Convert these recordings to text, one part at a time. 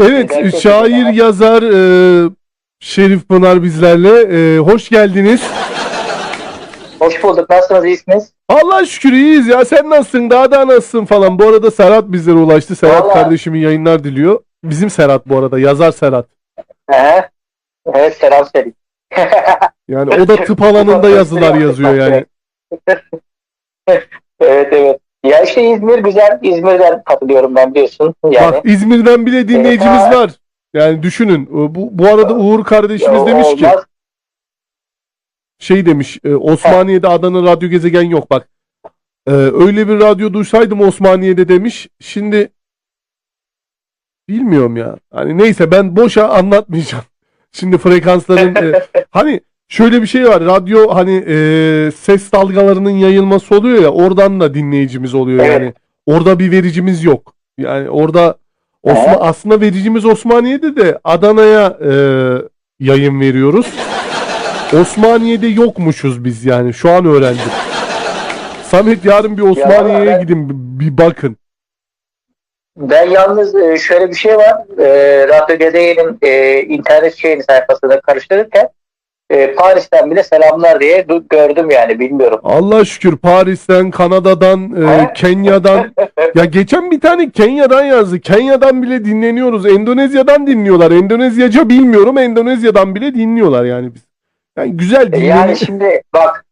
Evet, şair, güzel. yazar e, Şerif Pınar bizlerle. E, hoş geldiniz. Hoş bulduk. Nasılsınız? İyisiniz? Allah şükür iyiyiz ya. Sen nasılsın? Daha da nasılsın falan. Bu arada Serhat bizlere ulaştı. Serhat Vallahi- kardeşimin yayınlar diliyor. Bizim Serhat bu arada. Yazar Serhat. He. Evet selam Selim. Yani o da tıp alanında yazılar yazıyor yani. evet evet. Ya işte İzmir güzel. İzmir'den katılıyorum ben diyorsun. Yani. Bak İzmir'den bile dinleyicimiz ha. var. Yani düşünün. Bu, bu arada Uğur kardeşimiz Ya, demiş ki olmaz. şey demiş e, Osmaniye'de Adana Radyo Gezegen yok bak. E, öyle bir radyo duysaydım Osmaniye'de demiş. Şimdi bilmiyorum ya. Hani neyse ben boşa anlatmayacağım. Şimdi frekansların e, hani şöyle bir şey var. Radyo hani e, ses dalgalarının yayılması oluyor ya oradan da dinleyicimiz oluyor Evet. yani. Orada bir vericimiz yok. Yani orada Osma, Evet. aslında vericimiz Osmaniye'de de Adana'ya e, yayın veriyoruz. Osmaniye'de yokmuşuz biz yani. Şu an öğrendim. Samet yarın bir Osmaniye'ye ben- gidin bir bakın. Ben yalnız e, şöyle bir şey var. E, Radyo Gezegen'in e, internet şeyini sayfasında karıştırırken e, Paris'ten bile selamlar diye gördüm yani bilmiyorum. Allah şükür Paris'ten, Kanada'dan, e? Kenya'dan. Ya geçen bir tane Kenya'dan yazdı. Kenya'dan bile dinleniyoruz. Endonezya'dan dinliyorlar. Endonezyaca bilmiyorum. Endonezya'dan bile dinliyorlar yani biz. Yani güzel E, dinleniyor. yani şimdi bak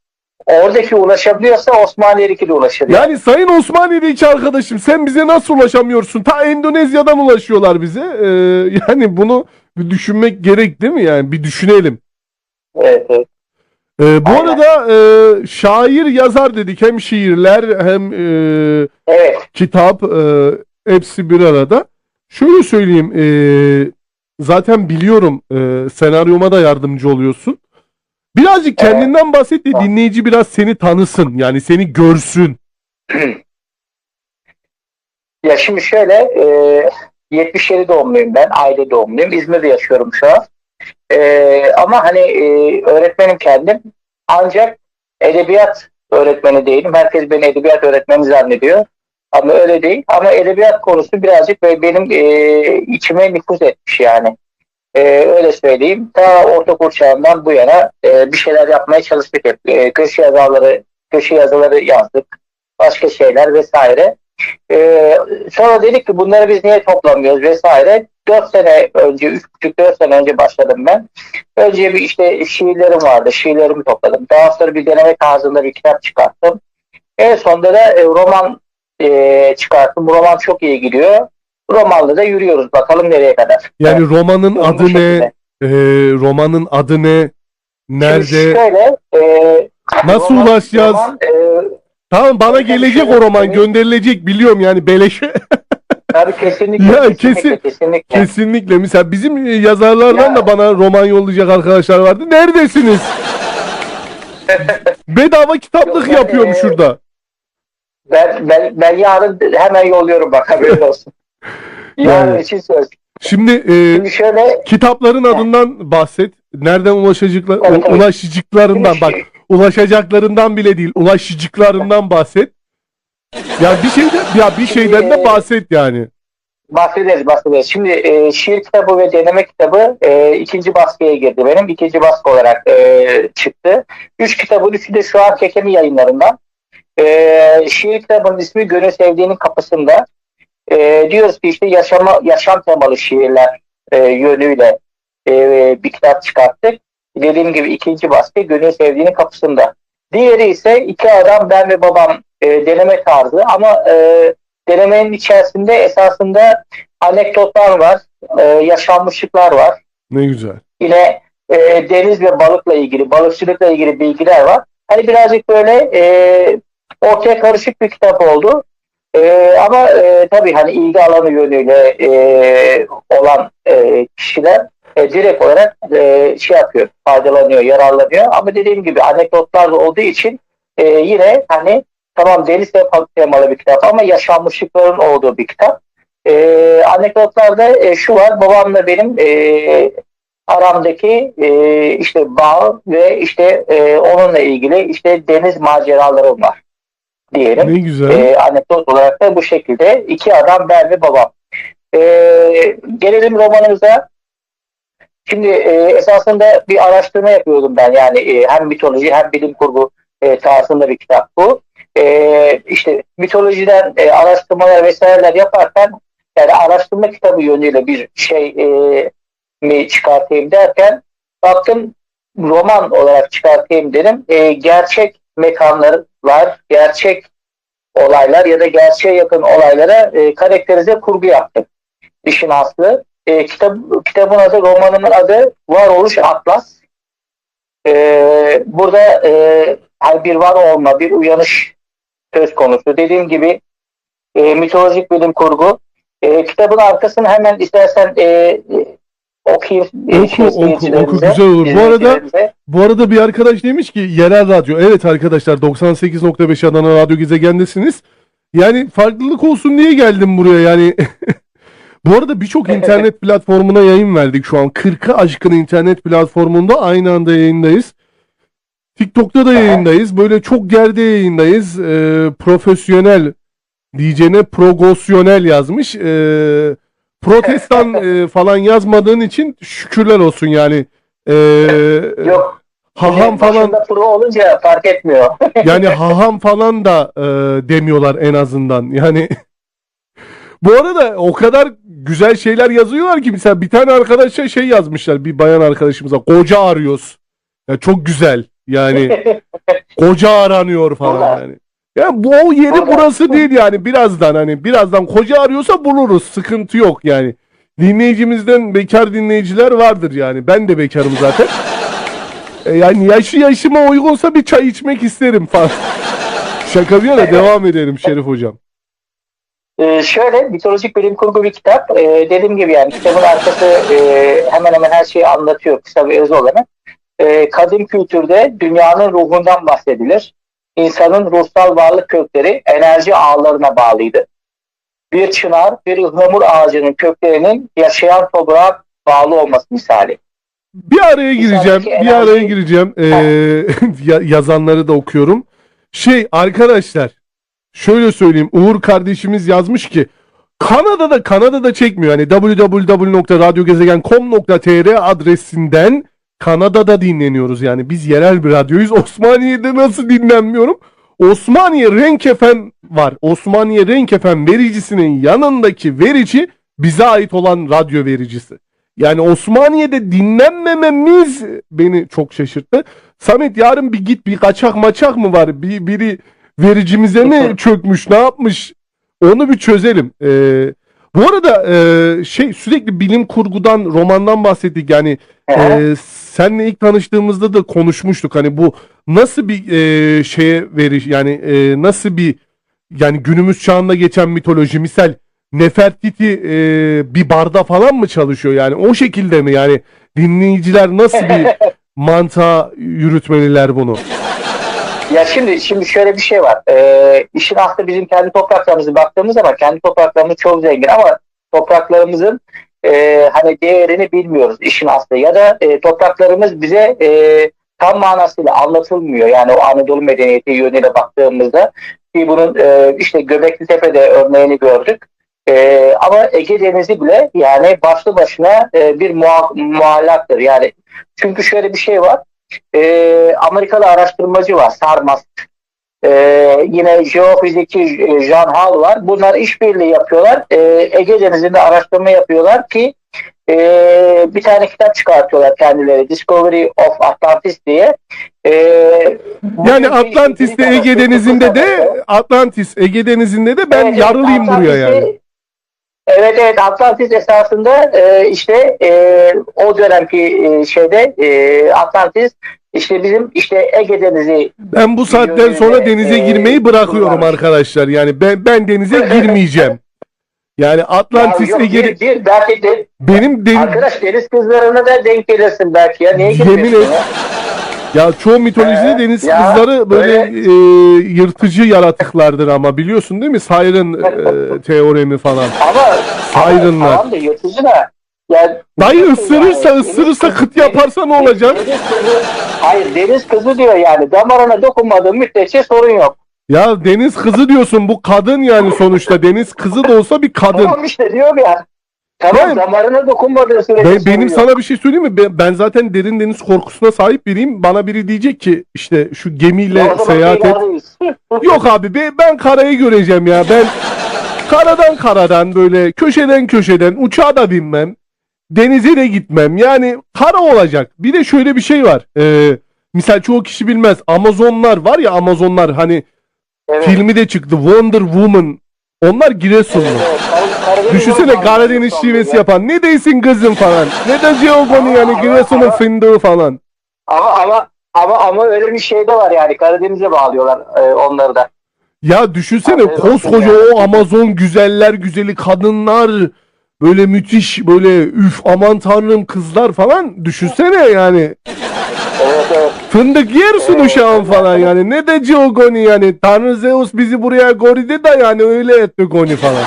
oradaki ulaşabiliyorsa Osmaniye'deki de ulaşır. Yani Sayın Osmaniye'deki arkadaşım sen bize nasıl ulaşamıyorsun? Ta Endonezya'dan ulaşıyorlar bize. Ee, yani bunu bir düşünmek gerek değil mi? Yani bir düşünelim. Evet, evet. Ee, bu Aynen. arada e, şair yazar dedik. Hem şiirler hem e, evet. kitap e, hepsi bir arada. Şöyle söyleyeyim. e, zaten biliyorum e, senaryoma da yardımcı oluyorsun. Birazcık Evet. kendinden bahset de dinleyici biraz seni tanısın. Yani seni görsün. Ya şimdi şöyle e, 77 doğumluyum ben. Aile doğumluyum. İzmir'de yaşıyorum şu an. E, ama hani e, öğretmenim kendim. Ancak edebiyat öğretmeni değilim. Herkes beni edebiyat öğretmeni zannediyor. Ama öyle değil. Ama edebiyat konusu birazcık benim e, içime nüfuz etmiş yani. E, öyle söyleyeyim. Ta ortaokul çağından bu yana e, bir şeyler yapmaya çalıştık hep. E, köşe yazıları, köşe yazıları yazdık. Başka şeyler vesaire. Ee, sonra dedik ki bunları biz niye toplamıyoruz vesaire. 4 sene önce, 3,5-4 sene önce başladım ben. Önce bir işte şiirlerim vardı. Şiirlerimi topladım. Daha sonra bir deneme tarzında bir kitap çıkarttım. En sonunda da e, roman e, çıkarttım. Bu roman çok iyi gidiyor. Romanla da yürüyoruz. Bakalım nereye kadar. Yani Evet, romanın bu adı ne? Ee, romanın adı ne? Şimdi Nerede? şöyle, e, Nasıl roman- ulaşacağız? roman, e, Tamam bana Tabii gelecek o roman gönderilecek biliyorum yani beleşe. tabii kesinlikle, Ya, kesinlikle, kesin- kesinlikle. Kesinlikle. Mesela bizim yazarlardan Ya. da bana roman yollayacak arkadaşlar vardı. Neredesiniz? Bedava kitaplık Yok, yapıyorum e, şurada. Ben, ben, ben yarın hemen yolluyorum bak haberin olsun. Yarın Yani. için söz. Şimdi e, Şimdi şöyle kitapların adından bahset. Nereden ulaşacaklar ulaşacaklarından bak. Ulaşacaklarından bile değil. Ulaşacaklarından bahset. Ya bir şeyden ya bir şeyden de bahset yani. bahsederiz bahsederiz. Şimdi e, şiir kitabı ve deneme kitabı e, ikinci baskıya girdi benim. ikinci baskı olarak e, çıktı. Üç kitabın üçü de şu an Kekemi yayınlarından. E, şiir kitabının ismi Gönül Sevdiğinin Kapısında. E, diyoruz ki işte yaşama, yaşam temalı şiirler e, yönüyle e, bir kitap çıkarttık. Dediğim gibi ikinci baskı Gönül Sevdiğinin Kapısında. Diğeri ise iki adam ben ve babam e, deneme tarzı ama e, denemenin içerisinde esasında anekdotlar var, e, yaşanmışlıklar var. Ne güzel. Yine e, deniz ve balıkla ilgili, balıkçılıkla ilgili bilgiler var. Hani birazcık böyle e, ortaya karışık bir kitap oldu. E, ama e, tabii hani ilgi alanı yönüyle e, olan e, kişiler e, direkt olarak e, şey yapıyor, faydalanıyor, yararlanıyor. Ama dediğim gibi anekdotlar da olduğu için e, yine hani tamam deniz temalı bir kitap ama yaşanmışlıkların olduğu bir kitap. E, anekdotlarda e, şu var, babamla benim e, aramdaki e, işte bağ ve işte e, onunla ilgili işte deniz maceralarım var diyelim. Ne güzel. E, anekdot olarak da bu şekilde iki adam ben ve babam. E, gelelim romanımıza. Şimdi e, esasında bir araştırma yapıyordum ben. Yani e, hem mitoloji hem bilim kurgu e, tarzında bir kitap bu. E, işte mitolojiden e, araştırmalar vesaireler yaparken yani araştırma kitabı yönüyle bir şey e, mi çıkartayım derken baktım roman olarak çıkartayım dedim. E, gerçek mekanlar gerçek olaylar ya da gerçeğe yakın olaylara e, karakterize kurgu yaptım. İşin aslı. E, kitap, kitabın adı, romanımın adı Varoluş Atlas. E, burada e, hani bir var olma, bir uyanış söz konusu. Dediğim gibi e, mitolojik bilim kurgu. E, kitabın arkasını hemen istersen e, okuyayım. e, Oku, oku, oku, güzel olur. Bu arada-. Bu arada bir arkadaş demiş ki yerel radyo. Evet arkadaşlar 98.5 Adana Radyo Gezegen'desiniz. Yani farklılık olsun diye geldim buraya yani. Bu arada birçok internet platformuna yayın verdik şu an. 40'ı aşkın internet platformunda aynı anda yayındayız. TikTok'ta da yayındayız. Böyle çok yerde yayındayız. Ee, profesyonel diyeceğine progosyonel yazmış. Ee, protestan e, falan yazmadığın için şükürler olsun yani. Ee, Yok. haham falan pro olunca fark etmiyor. yani haham falan da e, demiyorlar en azından. Yani bu arada o kadar güzel şeyler yazıyorlar ki mesela bir tane arkadaşa şey yazmışlar bir bayan arkadaşımıza koca arıyoruz. Ya çok güzel. Yani koca aranıyor falan yani. Ya bu o yeri burası değil yani birazdan hani birazdan koca arıyorsa buluruz sıkıntı yok yani. Dinleyicimizden bekar dinleyiciler vardır yani. Ben de bekarım zaten. E, yani yaşı yaşıma uygunsa bir çay içmek isterim falan. Şaka bir yana devam edelim Şerif hocam. Ee, şöyle mitolojik bilim kurgu bir kitap. Ee, dediğim gibi yani kitabın arkası e, hemen hemen her şeyi anlatıyor kısa bir öz olarak. Ee, kadim kültürde dünyanın ruhundan bahsedilir. İnsanın ruhsal varlık kökleri enerji ağlarına bağlıydı. Bir çınar, bir ıhlamur ağacının köklerinin yaşayan toprağa bağlı olması misali. Bir araya gireceğim. Bir araya gireceğim. Ee, ya- yazanları da okuyorum. Şey arkadaşlar şöyle söyleyeyim. Uğur kardeşimiz yazmış ki Kanada'da Kanada'da çekmiyor. Hani www.radyogezegen.com.tr adresinden Kanada'da dinleniyoruz yani. Biz yerel bir radyoyuz. Osmaniye'de nasıl dinlenmiyorum? Osmaniye Renk FM var. Osmaniye Renk FM vericisinin yanındaki verici bize ait olan radyo vericisi. Yani Osmaniye'de dinlenmememiz beni çok şaşırttı. Samet yarın bir git bir kaçak maçak mı var? Bir, biri vericimize mi çökmüş ne yapmış? Onu bir çözelim. Ee, bu arada e, şey sürekli bilim kurgudan romandan bahsettik. Yani e, senle ilk tanıştığımızda da konuşmuştuk. Hani bu nasıl bir e, şeye veriş yani e, nasıl bir yani günümüz çağında geçen mitoloji misal Nefertiti e, bir barda falan mı çalışıyor yani o şekilde mi yani dinleyiciler nasıl bir mantığa yürütmeliler bunu? Ya şimdi şimdi şöyle bir şey var. Ee, işin aslı bizim kendi topraklarımıza baktığımız zaman kendi topraklarımız çok zengin ama topraklarımızın e, hani değerini bilmiyoruz işin aslı. Ya da e, topraklarımız bize e, tam manasıyla anlatılmıyor. Yani o Anadolu medeniyeti yönüyle baktığımızda ki bunun e, işte Göbekli Tepe'de örneğini gördük. E, ama Ege Denizi bile yani başlı başına e, bir muallaktır. Yani çünkü şöyle bir şey var. E, Amerikalı araştırmacı var Sarmas. E, yine jeofizikçi Jean Hall var. Bunlar işbirliği yapıyorlar. E, Ege Denizi'nde araştırma yapıyorlar ki e, bir tane kitap çıkartıyorlar kendileri. Discovery of Atlantis diye. E, Yani Atlantis'te Ege Denizi'nde de Atlantis Ege Denizi'nde de ben Evet, yarılayım buraya yani. Evet evet Atlantis esasında e, işte e, o dönemki e, şeyde e, Atlantis işte bizim işte Ege Denizi Ben bu saatten sonra denize e, girmeyi bırakıyorum kullanmış. arkadaşlar. Yani ben ben denize girmeyeceğim. Yani Atlantis Ege bir, bir, belki de, benim den- arkadaş deniz kızlarına da denk gelirsin belki ya. Niye Yemin girmiyorsun et. ya? Ya çoğu mitolojide Ee, deniz ya, kızları böyle böyle- e, yırtıcı yaratıklardır ama biliyorsun değil mi? Siren e, teoremi falan. Ama Sirenlar. Tamam da yırtıcı da. Ya, Dayı ısırırsa Yani ısırırsa kıt yaparsa ne olacak? Deniz kızı, hayır deniz kızı diyor yani. Damarına dokunmadığın müddetçe sorun yok. Ya deniz kızı diyorsun bu kadın yani sonuçta deniz kızı da olsa bir kadın. Tamam işte diyorum ya. Tamam damarına dokunmadığı sürece Ben, benim yok. sana bir şey söyleyeyim mi? Ben, ben zaten derin deniz korkusuna sahip biriyim. Bana biri diyecek ki işte şu gemiyle seyahat et. Yok abi be- ben karayı göreceğim ya. Ben karadan karadan böyle köşeden köşeden uçağa da binmem. Denize de gitmem. Yani kara olacak. Bir de şöyle bir şey var. Ee, misal çoğu kişi bilmez. Amazonlar var ya Amazonlar hani Evet. filmi de çıktı. Wonder Woman. Onlar Giresunlu. Evet, evet. Düşünsene Karadeniz şivesi ya. yapan. Ne değilsin kızım falan. Ne de Giovanni yani Ama- Giresun'un fındığı falan. Ama ama ama ama öyle bir şey de var yani Karadeniz'e bağlıyorlar e, onları da. Ya düşünsene Abi, koskoca yani. o Amazon güzeller güzeli kadınlar böyle müthiş böyle üf aman tanrım kızlar falan düşünsene yani Evet evet. fındık yersin Evet, uşağın evet. falan yani ne de Giogoni yani Tanrı Zeus bizi buraya goridi de yani öyle etti Goni falan.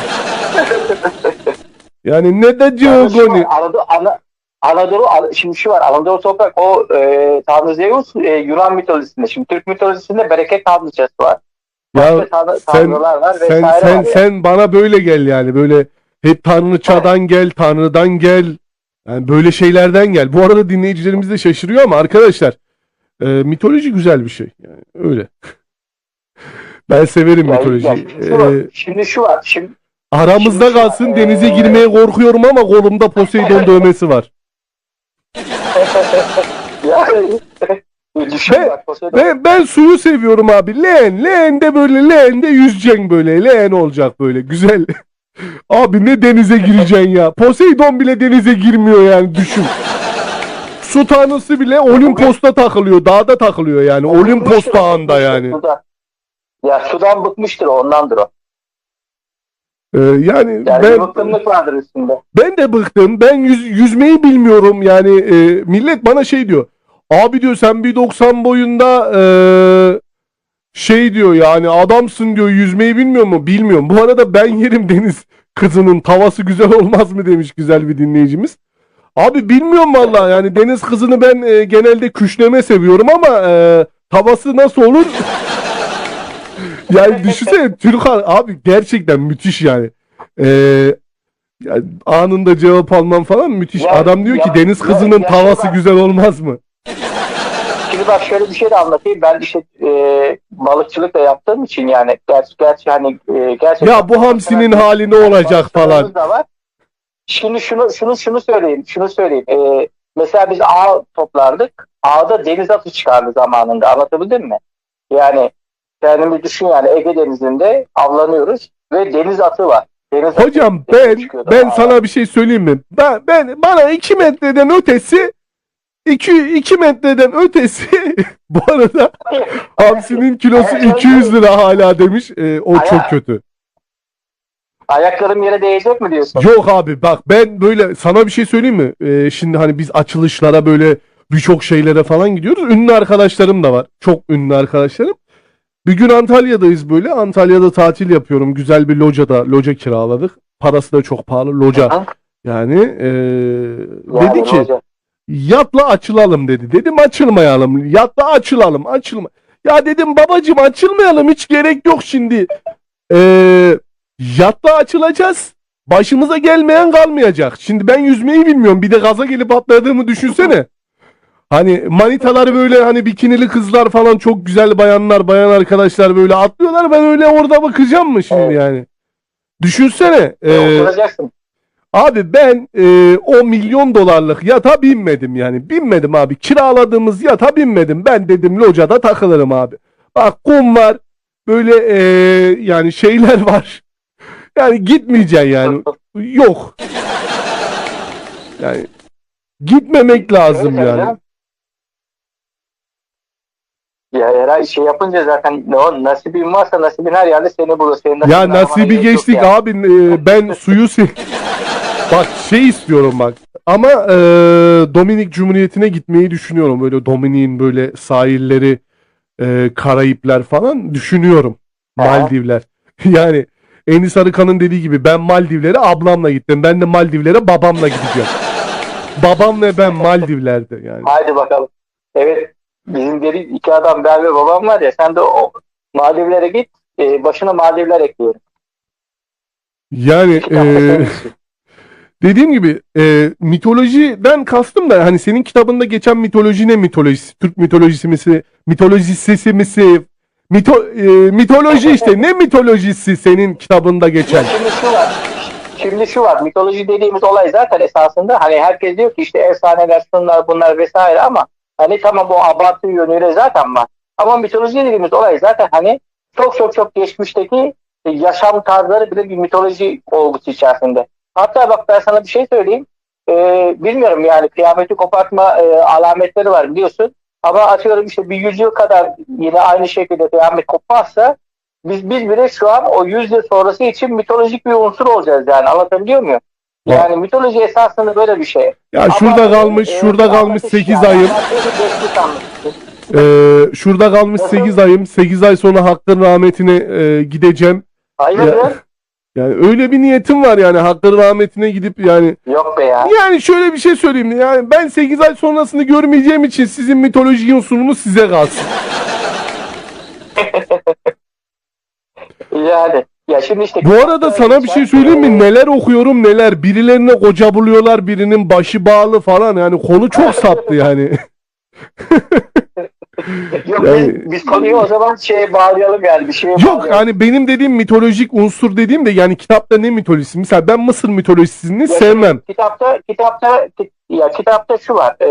Yani ne de Yani şu var, Giogoni. Anadolu, Ana- Anadolu An- şimdi şu var Anadolu toprak o e, Tanrı Zeus e, Yunan mitolojisinde şimdi Türk mitolojisinde bereket tanrıçası var. Ya tanrı, sen var sen sen var. sen bana böyle gel yani böyle hep tanrıçadan gel tanrıdan gel yani böyle şeylerden gel. Bu arada dinleyicilerimiz de şaşırıyor ama arkadaşlar e, mitoloji güzel bir şey yani öyle. ben severim Yani- mitolojiyi. yani şu var, E, şimdi şu var şimdi aramızda kalsın denize girmeye korkuyorum ama kolumda Poseidon dövmesi var. yani düşün Ve- bak Poseidon. Ben, ben suyu seviyorum abi. Leğen. Leğende böyle leğende yüzeceksin böyle. Leğen olacak böyle. Güzel. abi ne denize gireceksin ya. Poseidon bile denize girmiyor yani düşün. Su tanrısı bile Olimpos'ta takılıyor. Dağda takılıyor yani. Olimpos Bıkmıştır o, dağında bıkmıştır yani. sudan. Ya sudan bıkmıştır o, ondandır o. Ee, yani Yani ben bir bıkkınlık vardır üstünde. ben de bıktım. Ben yüz, yüzmeyi bilmiyorum. Yani e, millet bana şey diyor. Abi diyor sen 1.90 boyunda e, şey diyor yani adamsın diyor yüzmeyi bilmiyor mu? Bilmiyorum. Bu arada ben yerim deniz kızının tavası güzel olmaz mı demiş güzel bir dinleyicimiz. Abi bilmiyorum vallahi yani deniz kızını ben e, genelde küşleme seviyorum ama e, tavası nasıl olur? Yani düşünsene Türk hal- abi gerçekten müthiş yani. E, yani anında cevap almam falan müthiş. Ya- Adam diyor ki ya- deniz ya- kızının ya- tavası ya- güzel olmaz mı? Şimdi bak şöyle bir şey de anlatayım. Ben işte e, balıkçılık da yaptığım için yani gerçi, gerçi hani e, gerçekten Ya bu hamsinin hali ne olacak falan. da var. Şimdi şunu şunu şunu söyleyeyim. Şunu söyleyeyim. E, mesela biz ağ toplardık. Ağda deniz atı çıkardı zamanında. Anlatabildim mi? Yani kendimiz düşün yani Ege Denizi'nde avlanıyoruz ve deniz atı var. Deniz atı Hocam denize ben ben ağda. sana bir şey söyleyeyim mi? Ben ben bana 2 metreden ötesi 2 2 metreden ötesi bu arada hamsinin kilosu 200 lira hala demiş. Ee, o Aya- çok kötü. Ayaklarım yere değecek mi diyorsun? Yok abi bak ben böyle sana bir şey söyleyeyim mi? Ee, şimdi hani biz açılışlara böyle birçok şeylere falan gidiyoruz. Ünlü arkadaşlarım da var. Çok ünlü arkadaşlarım. Bir gün Antalya'dayız böyle. Antalya'da tatil yapıyorum. Güzel bir locada loca kiraladık. Parası da çok pahalı loca. Yani Yani dedi ki yatla açılalım dedi. Dedim açılmayalım. Yatla açılalım. Açılma. Ya dedim babacım açılmayalım hiç gerek yok şimdi. Ee, yatla açılacağız. Başımıza gelmeyen kalmayacak. Şimdi ben yüzmeyi bilmiyorum. Bir de gaza gelip atladığımı düşünsene. Hani manitalar böyle hani bikinili kızlar falan çok güzel bayanlar, bayan arkadaşlar böyle atlıyorlar. Ben öyle orada bakacağım mı şimdi Evet. yani? Düşünsene. Oturacaksın. Abi ben e, o milyon dolarlık yata binmedim yani. Binmedim abi. Kiraladığımız yata binmedim. Ben dedim locada takılırım abi. Bak kum var. Böyle e, yani şeyler var. Yani gitmeyeceksin yani. Yok. Yani gitmemek lazım Öyle yani. ya. Ya herhalde şey yapınca zaten ne o nasibin varsa nasibin her yerde seni bulur. Senin Ya nasibi geçtik yani. abi. e, ben suyu se Bak şey istiyorum bak. Ama e, Dominik Cumhuriyeti'ne gitmeyi düşünüyorum. Böyle Dominik'in böyle sahilleri, e, Karayipler falan düşünüyorum. Aha. Maldivler. yani Enis Arıkan'ın dediği gibi ben Maldivlere ablamla gittim. Ben de Maldivlere babamla gideceğim. Babam ve ben Maldivler'de yani. Haydi bakalım. Evet. Bizim deri iki adam ben ve babam var ya sen de o Maldivlere git. e, başına Maldivler ekliyorum. Yani e. Dediğim gibi e, mitolojiden kastım da hani senin kitabında geçen mitoloji ne mitolojisi? Türk mitolojisi misi, mitolojisi misi, mito, e, mitoloji işte ne mitolojisi senin kitabında geçen? Şimdi şu var. Şimdi şu var. Mitoloji dediğimiz olay zaten esasında hani herkes diyor ki işte efsaneler, şunlar bunlar vesaire ama hani tamam bu abartı yönüyle zaten var. Ama mitoloji dediğimiz olay zaten hani çok çok çok geçmişteki yaşam tarzları bile bir mitoloji olgusu içerisinde. Hatta bak ben sana bir şey söyleyeyim. Ee, bilmiyorum yani kıyameti kopartma e, alametleri var biliyorsun. Ama atıyorum işte bir yüzyıl kadar yine aynı şekilde kıyamet kopmazsa biz biz bile şu an o 100 yıl sonrası için mitolojik bir unsur olacağız yani anlatabiliyor muyum? Yani mitoloji esasında böyle bir şey. Ya şurada Ama, kalmış, e, şurada kalmış anlatış 8 yani, ayım. Ee, şurada kalmış Nasıl? 8 ayım. 8 ay sonra hakkın rahmetine e, gideceğim. Hayırdır? Ya- Yani öyle bir niyetim var yani hakkın rahmetine gidip yani Yok be ya. yani şöyle bir şey söyleyeyim yani ben 8 ay sonrasını görmeyeceğim için sizin mitoloji unsurunuz size kalsın. Yani. Ya şimdi işte Bu arada sana bir şey söyleyeyim mi? Neler okuyorum neler. Birilerine koca buluyorlar, birinin başı bağlı falan. Yani konu çok saptı yani. Yok Yani- biz, biz konuyu o zaman şeye bağlayalım yani bir şeye Yok bağlayalım. yani benim dediğim mitolojik unsur dediğim de yani kitapta ne mitolojisi? Mesela ben Mısır mitolojisini Ya sevmem. Kitapta kitapta ya kitapta şu var. E,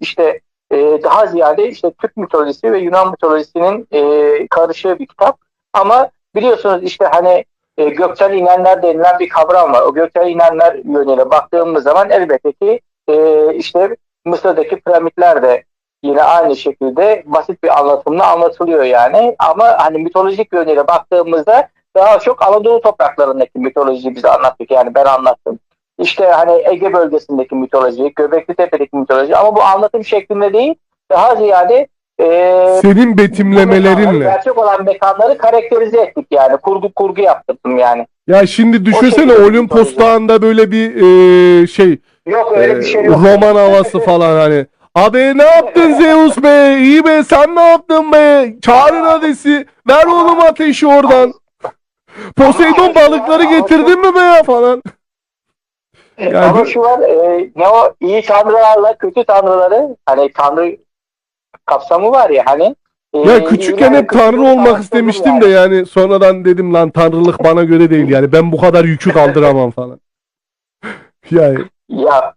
işte e, daha ziyade işte Türk mitolojisi ve Yunan mitolojisinin e, karışığı bir kitap. Ama biliyorsunuz işte hani e, gökten inenler denilen bir kavram var. O gökten inenler yönüyle baktığımız zaman elbette ki e, işte Mısır'daki piramitler de yine aynı şekilde basit bir anlatımla anlatılıyor yani. Ama hani mitolojik yönüyle baktığımızda daha çok Anadolu topraklarındaki mitolojiyi bize anlattık. Yani ben anlattım. İşte hani Ege bölgesindeki mitoloji, Göbekli Tepe'deki mitoloji ama bu anlatım şeklinde değil, daha ziyade e, Senin betimlemelerinle. gerçek olan mekanları karakterize ettik yani. Kurgu kurgu yaptırdım yani. Ya şimdi düşünsene Olimpos. Dağı'nda böyle bir e, şey Yok öyle bir e, şey yok. roman havası falan hani. Abi ne yaptın Zeus be? İyi be sen ne yaptın be? Çağırın Hades'i. Ver oğlum ateşi oradan. Poseidon balıkları getirdin mi be ya falan. Yani Ama şu var e, ne o iyi tanrılarla kötü tanrıları hani tanrı kapsamı var ya hani. e, Ya küçükken hep tanrı olmak istemiştim yani. de yani sonradan dedim lan tanrılık bana göre değil yani ben bu kadar yükü kaldıramam falan. Yani Ya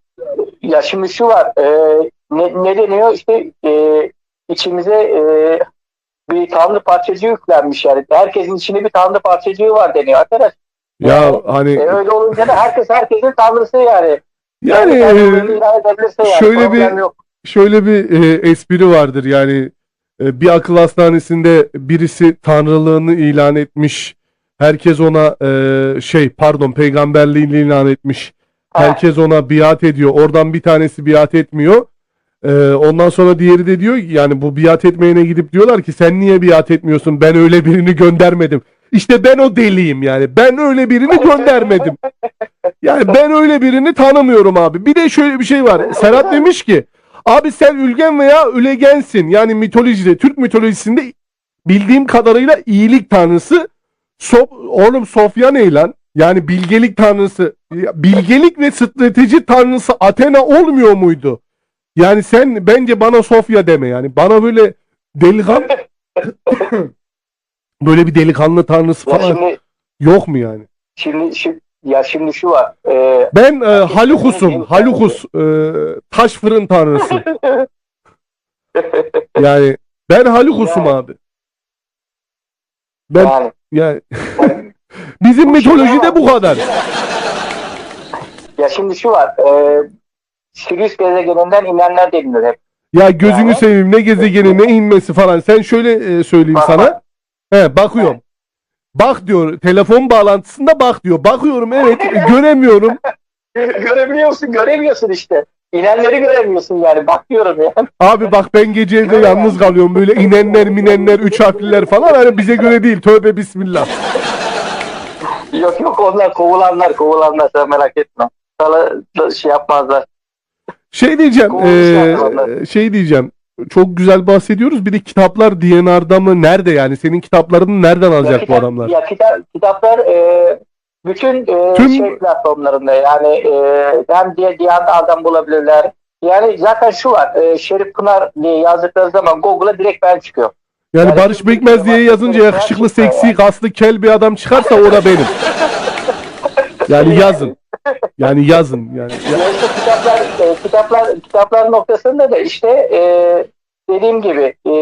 ya şimdi şu var e, ne, ne deniyor işte e, içimize e, bir tanrı parçacığı yüklenmiş yani herkesin içinde bir tanrı parçacığı var deniyor arkadaş. ya hani E, öyle olunca da herkes herkesin tanrısı yani. yani Kendi e, yani. şöyle bir- yok. Şöyle bir e, espri vardır yani e, bir akıl hastanesinde birisi tanrılığını ilan etmiş. Herkes ona e, şey pardon peygamberliğini ilan etmiş. Ha, Herkes ona biat ediyor. Oradan bir tanesi biat etmiyor. E, ondan sonra diğeri de diyor ki, yani bu biat etmeyene gidip diyorlar ki sen niye biat etmiyorsun? Ben öyle birini göndermedim. İşte ben o deliyim yani. Ben öyle birini göndermedim. Yani ben öyle birini tanımıyorum abi. Bir de şöyle bir şey var. Serhat demiş ki abi sen ülgen veya ülegensin. Yani mitolojide, Türk mitolojisinde bildiğim kadarıyla iyilik tanrısı. So oğlum Sofya ne lan? Yani bilgelik tanrısı. Bilgelik ve strateji tanrısı Athena olmuyor muydu? Yani sen bence bana Sofya deme yani. Bana böyle delikan böyle bir delikanlı tanrısı falan şimdi, yok mu yani? şimdi, şimdi ya şimdi şu var. E, Ben e, Halukus'um. Halukus. e, taş fırın tanrısı. Yani ben Halukus'um Yani. abi. Ben yani yani bizim mitolojide bu kadar. ya şimdi şu var. E, Sirius gezegeninden inenler deniliyor hep. Ya gözünü Yani. seveyim ne gezegeni ne inmesi falan. Sen şöyle e, söyleyeyim Bak, sana. He bakıyorum. Bak diyor telefon bağlantısında bak diyor. Bakıyorum evet e, göremiyorum. Görebiliyorsun, göremiyorsun işte. İnenleri göremiyorsun yani. Bakıyorum yani. Abi bak ben gece evde yalnız kalıyorum. Böyle inenler minenler üç harfliler falan hani bize göre değil. Tövbe bismillah. Yok yok onlar kovulanlar, kovulanlar sen merak etme. Sana şey yapmazlar. Şey diyeceğim, eee, falan. şey diyeceğim. Çok güzel bahsediyoruz. Bir de kitaplar DNR'da mı? Nerede yani? Senin kitaplarını nereden Ya alacak bu kitap- adamlar? Ya kitap, kitaplar e, Bütün e, Tüm- şey platformlarında yani e, hem diye Diyanar'dan bulabilirler. Yani zaten şu var. E, Şerif Pınar diye yazdıkları zaman Google'a direkt ben çıkıyor. Yani Yani Barış Bekmez diye yazınca yakışıklı, seksi, ya. kaslı, kel bir adam çıkarsa o da benim. Yani yazın. Yani yazın. Yani ya- Ya işte kitaplar, kitaplar, kitaplar noktasında da işte e, dediğim gibi e,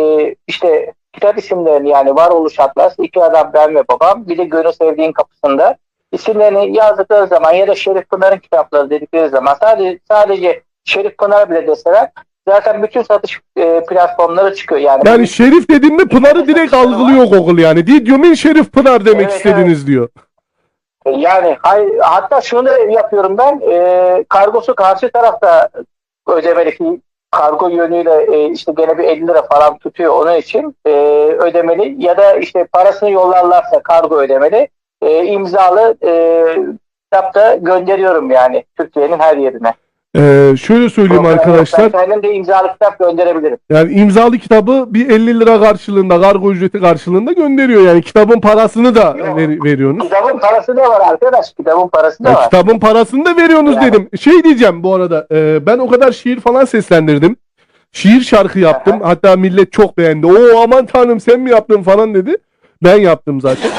işte kitap isimlerini yani Varoluş Atlas, iki adam ben ve babam, bir de Gönül Sevdiğin Kapısında isimlerini yazdıkları zaman ya da Şerif Pınar'ın kitapları dedikleri zaman sadece sadece Şerif Pınar bile deseler zaten bütün satış e, platformları çıkıyor yani. yani Şerif dedim mi Pınar'ı direkt algılıyor Google yani. Didyomin Şerif Pınar demek Evet, istediniz diyor. Yani hay, hatta şunu yapıyorum ben. E, kargosu karşı tarafta ödemeli kargo yönüyle e, işte gene bir 50 lira falan tutuyor onun için e, ödemeli ya da işte parasını yollarlarsa kargo ödemeli e, imzalı e, kitapta gönderiyorum yani Türkiye'nin her yerine. Ee, şöyle söyleyeyim yok. arkadaşlar. Ben kendim de imzalı kitap gönderebilirim. Yani imzalı kitabı bir 50 lira karşılığında, kargo ücreti karşılığında gönderiyor. Yani kitabın parasını da Yok. ver- veriyorsunuz. Kitabın parası da var arkadaş. Kitabın parası da Ya var. kitabın parasını da veriyorsunuz Yani. dedim. Şey diyeceğim bu arada. e, ben o kadar şiir falan seslendirdim. Şiir şarkı yaptım. Hatta millet çok beğendi. Oo aman tanrım sen mi yaptın falan dedi. Ben yaptım zaten.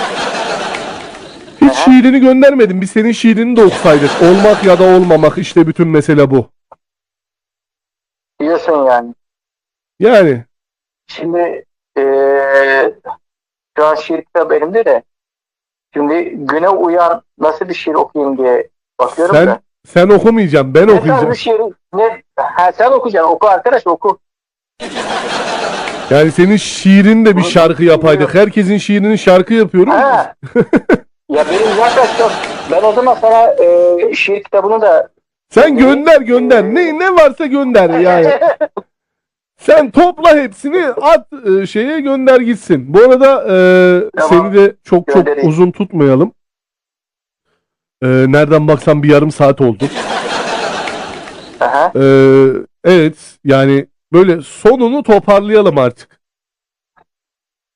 Hiç şiirini göndermedim. Bir senin şiirini de okusaydık. Olmak ya da olmamak işte bütün mesele bu. Diyorsun yani. Yani Şimdi eee şu an şiir kitabı elimde de şimdi güne uyan nasıl bir şiir okuyayım diye bakıyorum Sen da. sen okumayacaksın. Ben Ne okuyacağım. şiir, ne, ha, sen okuyacaksın. Oku arkadaş oku. Yani senin şiirin de bir şarkı yapaydık. Herkesin şiirini şarkı yapıyorum. Ha. ya benim çok... Ben o zaman sana eee, şiir kitabını da Sen gönder gönder. Ne ne varsa gönder yani. Sen topla hepsini at e, şeye gönder gitsin. Bu arada e, Tamam. seni de çok çok Göndereyim. uzun tutmayalım. E, nereden baksan bir yarım saat oldu. Aha. E, evet yani böyle sonunu toparlayalım artık.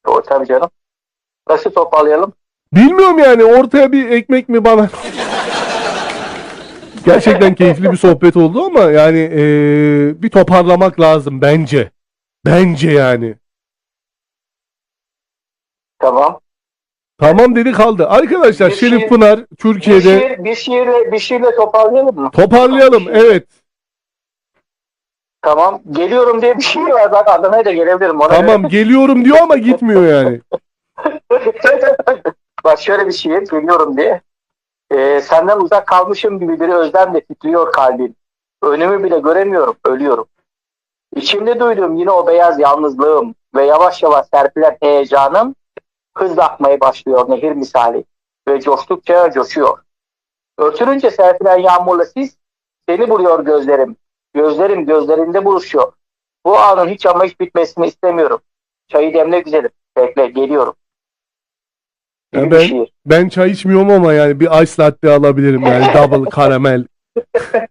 O tabii canım. Nasıl toparlayalım? Bilmiyorum yani ortaya bir ekmek mi bana? Gerçekten keyifli bir sohbet oldu ama yani e, bir toparlamak lazım bence. Bence yani. Tamam. Tamam dedi kaldı. Arkadaşlar Bir Şerif şiir- Pınar Bir, Türkiye'de şiir, bir, şiirle, bir şiirle toparlayalım mı? toparlayalım. Evet. Tamam. Geliyorum diye bir şiir var. Bak Adana'ya da gelebilirim. Ona Tamam geliyorum diyor ama gitmiyor yani. Bak şöyle bir şiir geliyorum diye. Ee, senden uzak kalmışım gibi bir özlemle titriyor kalbim. Önümü bile göremiyorum, ölüyorum. İçimde duyduğum yine o beyaz yalnızlığım ve yavaş yavaş serpilen heyecanım hızla akmaya başlıyor nehir misali ve coştukça coşuyor. Örtülünce serpilen yağmurla sis seni buluyor gözlerim. Gözlerim gözlerinde buluşuyor. Bu anın hiç ama hiç bitmesini istemiyorum. Çayı demle güzelim. Bekle geliyorum. Ya bir ben şiir. ben çay içmiyorum ama yani bir ice latte alabilirim yani double karamel.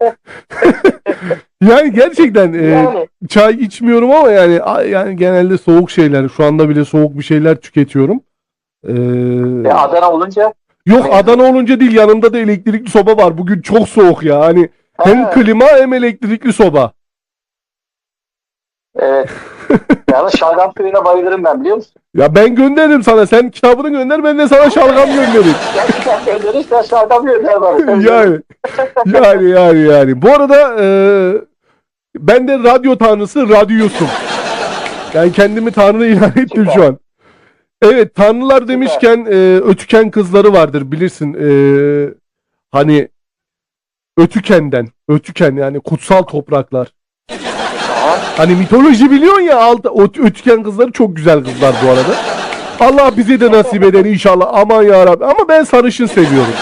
yani gerçekten e, Yani çay içmiyorum ama yani a- yani genelde soğuk şeyler. Şu anda bile soğuk bir şeyler tüketiyorum. Ee, e, Adana olunca yok Adana olunca değil yanımda da elektrikli soba var. Bugün çok soğuk ya. Hani hem Ha, klima hem elektrikli soba. Evet. Yalnız şalgam suyuna bayılırım ben biliyor musun? Ya ben gönderirim sana. Sen kitabını gönder ben de sana şalgam göndereyim. Gerçekten gönderirsen şalgam gönder bana. yani yani yani yani. Bu arada e, ben de radyo tanrısı radyosum. Yani kendimi tanrı ilan ettim Süper. şu an. Evet tanrılar demişken e, ötüken kızları vardır bilirsin. E, hani ötükenden ötüken yani kutsal topraklar. Hani mitoloji biliyorsun ya altta öt- ötüken kızları çok güzel kızlar bu arada. Allah bize de nasip eder inşallah. Aman ya Rabbi. Ama ben sarışın seviyorum.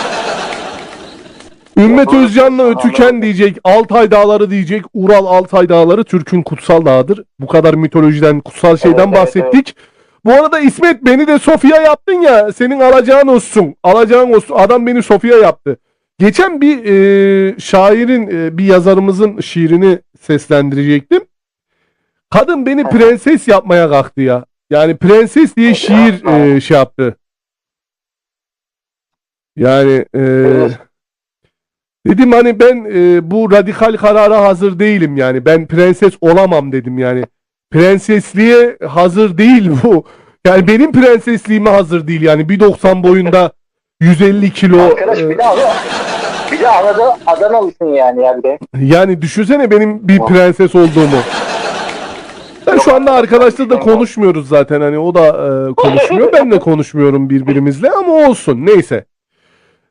Ümmet Özcan'la Ötüken diyecek, Altay Dağları diyecek. Ural Altay Dağları Türk'ün kutsal dağıdır. Bu kadar mitolojiden, kutsal şeyden Evet, evet, bahsettik. Bu arada İsmet beni de Sofya yaptın ya. Senin alacağın olsun. Alacağın olsun. Adam beni Sofya yaptı. Geçen bir e, şairin, e, bir yazarımızın şiirini seslendirecektim. Kadın beni prenses yapmaya kalktı ya. Yani prenses diye şiir e, şey yaptı. Yani e, dedim hani ben e, bu radikal karara hazır değilim yani. Ben prenses olamam dedim yani. Prensesliğe hazır değil bu. Yani benim prensesliğime hazır değil yani. 1.90 boyunda 150 kilo. Arkadaş e, bir Adana, bir de Adana, Adanalısın yani ya bir de. Yani düşünsene benim bir prenses olduğumu. Ben şu anda arkadaşla da konuşmuyoruz zaten hani o da e, konuşmuyor ben de konuşmuyorum birbirimizle ama olsun neyse.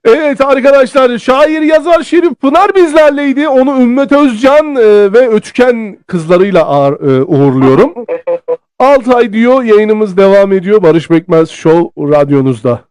Evet arkadaşlar şair yazar Şerif Pınar bizlerleydi onu Ümmet Özcan e, ve Ötüken kızlarıyla ağır, e, uğurluyorum. 6 ay diyor yayınımız devam ediyor Barış Bekmez Show radyonuzda.